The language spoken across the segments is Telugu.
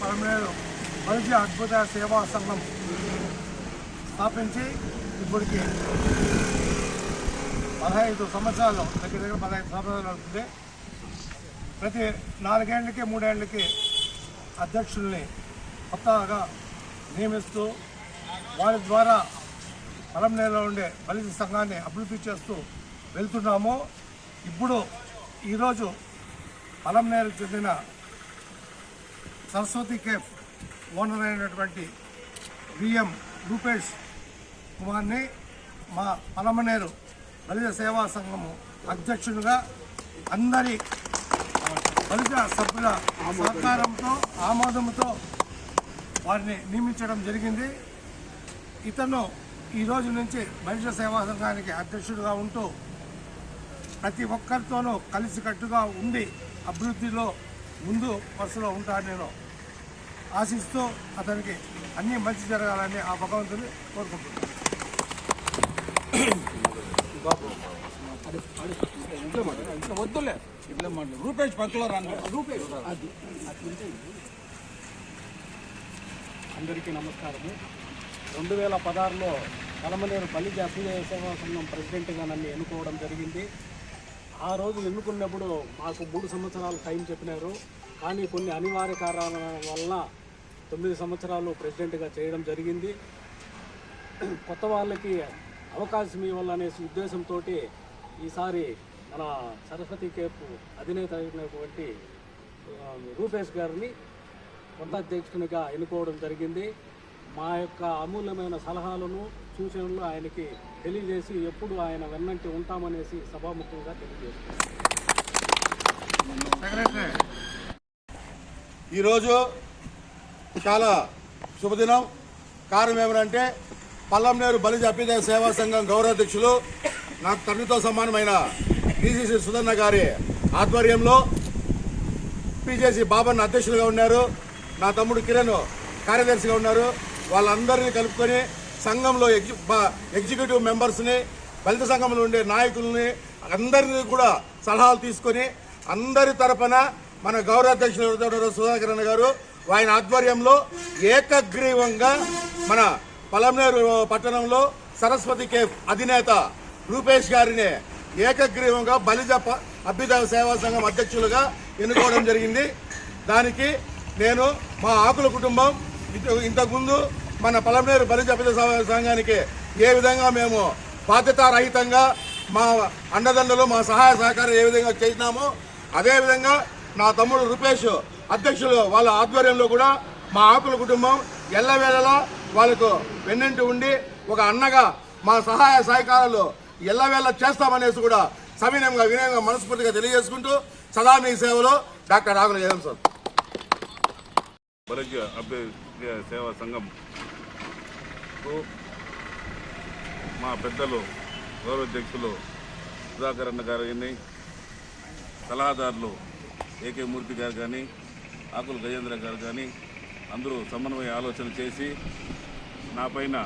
పలంనేర్ బాస్ మంచి అద్భుత సేవా సంఘం స్థాపించి ఇప్పటికి పదహైదు సంవత్సరాలు దగ్గర దగ్గర పదహైదు సంవత్సరాలు అవుతుంది ప్రతి నాలుగేళ్ళకి మూడేళ్ళకి అధ్యక్షుల్ని కొత్తగా నియమిస్తూ వారి ద్వారా పలంనేరులో ఉండే బలిత సంఘాన్ని అభివృద్ధి చేస్తూ వెళ్తున్నాము. ఇప్పుడు ఈరోజు పలంనేరు చెందిన సరస్వతి కేఫ్ ఓనర్ అయినటువంటి విఎం రూపేష్ కుమార్ని మా పలమనేరు దళిత సేవా సంఘము అధ్యక్షునిగా అందరి దళిత సభ్యుల సహకారంతో ఆమోదంతో వారిని నియమించడం జరిగింది. ఇతను ఈ రోజు నుంచి మనిషి సేవా సంఘానికి అధ్యక్షుడిగా ఉంటూ ప్రతి ఒక్కరితోనూ కలిసికట్టుగా ఉండి అభివృద్ధిలో ముందు వరుసలో ఉంటాను నేను ఆశిస్తూ అతనికి అన్నీ మంచి జరగాలని ఆ భగవంతుని కోరుకుంటున్నాను. వద్దులే ఇట్లా మాట్లాడు రూపేష్ పక్కలో రాను రూపేష్ అందరికీ నమస్కారము. రెండు వేల పదహారులో కలమనేరు బలిజ జాతీయ సేవా సంఘం ప్రెసిడెంట్గా నన్ను ఎన్నుకోవడం జరిగింది. ఆ రోజు ఎన్నుకున్నప్పుడు మాకు మూడు సంవత్సరాలు టైం చెప్పినారు. కానీ కొన్ని అనివార్య కారణాల వలన తొమ్మిది సంవత్సరాలు ప్రెసిడెంట్గా చేయడం జరిగింది. కొత్త వాళ్ళకి అవకాశం ఇవ్వాలనే ఉద్దేశంతో ఈసారి మన సరస్వతి కేపు అధినేత అయినటువంటి రూపేష్ గారిని కొత్త అధ్యక్షునిగా ఎన్నుకోవడం జరిగింది. మా యొక్క అమూల్యమైన సలహాలను సూచనలు ఆయనకి తెలియజేసి ఎప్పుడు ఆయన వెన్నంటి ఉంటామనేసి సభాముఖంగా తెలియజేస్తున్నాం ఈరోజు చాలా శుభదినం. కారణం ఏమనంటే పల్లంనేరు బలిజ అభ్యుదయ సేవా సంఘం గౌరవాధ్యక్షులు నాకు తండ్రితో సమానమైన పిసిసి సుధన్న గారి ఆధ్వర్యంలో పిజేసి బాబన్న అధ్యక్షులుగా ఉన్నారు. నా తమ్ముడు కిరణ్ కార్యదర్శిగా ఉన్నారు. వాళ్ళందరినీ కలుపుకొని సంఘంలో ఎగ్జి ఎగ్జిక్యూటివ్ మెంబర్స్ని దళిత సంఘంలో ఉండే నాయకుల్ని అందరినీ కూడా సలహాలు తీసుకొని అందరి తరపున మన గౌరవాధ్యక్షులు ఎవరైతే సుధాకర్ గారు ఆయన ఆధ్వర్యంలో ఏకగ్రీవంగా మన పలమనేరు పట్టణంలో సరస్వతి కేఫ్ అధినేత రూపేష్ గారిని ఏకగ్రీవంగా బలిజ ప- అభ్యుదయ సేవా సంఘం అధ్యక్షులుగా ఎన్నుకోవడం జరిగింది. దానికి నేను మా ఆకుల కుటుంబం ఇంత- ఇంతకుముందు మన పలమనేరు బలిజ అభ్యుదయ సంఘానికి ఏ విధంగా మేము బాధ్యతారహితంగా మా అండదండలు మా సహాయ సహకారం ఏ విధంగా చేసినామో అదేవిధంగా నా తమ్ముడు రూపేష్ అధ్యక్షులు వాళ్ళ ఆధ్వర్యంలో కూడా మా ఆకుల కుటుంబం ఎల్లవేళలా వాళ్ళకు వెన్నంటి ఉండి ఒక అన్నగా మా సహాయ సహకారాలు ఎల్లవేళ చేస్తామనేసి కూడా సవినయంగా వినయంగా మనస్ఫూర్తిగా తెలియజేసుకుంటూ సదా మీ సేవలో డాక్టర్ రాఘుల జగన్ సార్. బలజ్య సేవా సంఘం మా పెద్దలు గౌరవాధ్యక్షులు సుధాకర్ అన్న గారు కానీ సలహాదారులు ఏకే మూర్తి గారు కానీ ఆకుల గజేంద్ర గారు కానీ అందరూ సమన్వయ ఆలోచన చేసి నా పైన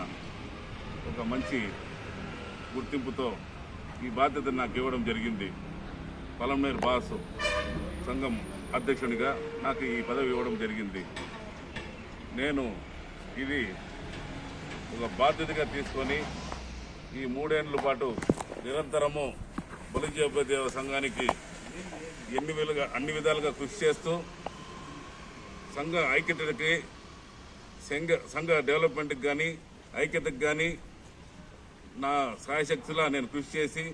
ఒక మంచి గుర్తింపుతో ఈ బాధ్యత నాకు ఇవ్వడం జరిగింది. పొలంనేరు బాసు సంఘం అధ్యక్షునిగా నాకు ఈ పదవి ఇవ్వడం జరిగింది. నేను ఇది ఒక బాధ్యతగా తీసుకొని ఈ మూడేళ్ళ పాటు నిరంతరము బలిజోపదేవ సంఘానికి ఎన్ని విలుగా అన్ని విధాలుగా కృషి చేస్తూ సంఘ ఐక్యతకి సంఘ సంఘ డెవలప్మెంట్కి కానీ ఐక్యతకు కానీ నా సాయశక్తిలా నేను కృషి చేసి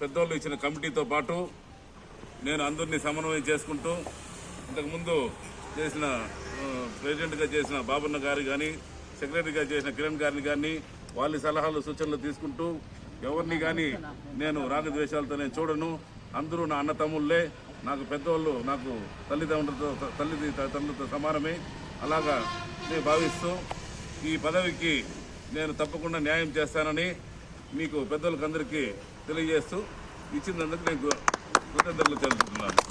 పెద్దోళ్ళు ఇచ్చిన కమిటీతో పాటు నేను అందరినీ సమన్వయం చేసుకుంటూ ఇంతకుముందు చేసిన ప్రెసిడెంట్గా చేసిన బాబన్న గారు కానీ సెక్రటరీగా చేసిన కిరణ్ గారిని కానీ వాళ్ళ సలహాలు సూచనలు తీసుకుంటూ ఎవరిని కానీ నేను రాగద్వేషాలతో నేను చూడను. అందరూ నా అన్న తమ్ముళ్ళే నాకు పెద్దవాళ్ళు నాకు తల్లిదండ్రులతో తల్లి తల్లితో సమానమే. అలాగా నేను భావిస్తూ ఈ పదవికి నేను తప్పకుండా న్యాయం చేస్తానని మీకు పెద్దలకు అందరికీ తెలియజేస్తూ ఇచ్చినందుకు నేను కృతజ్ఞతలు తెలుపుతున్నాను.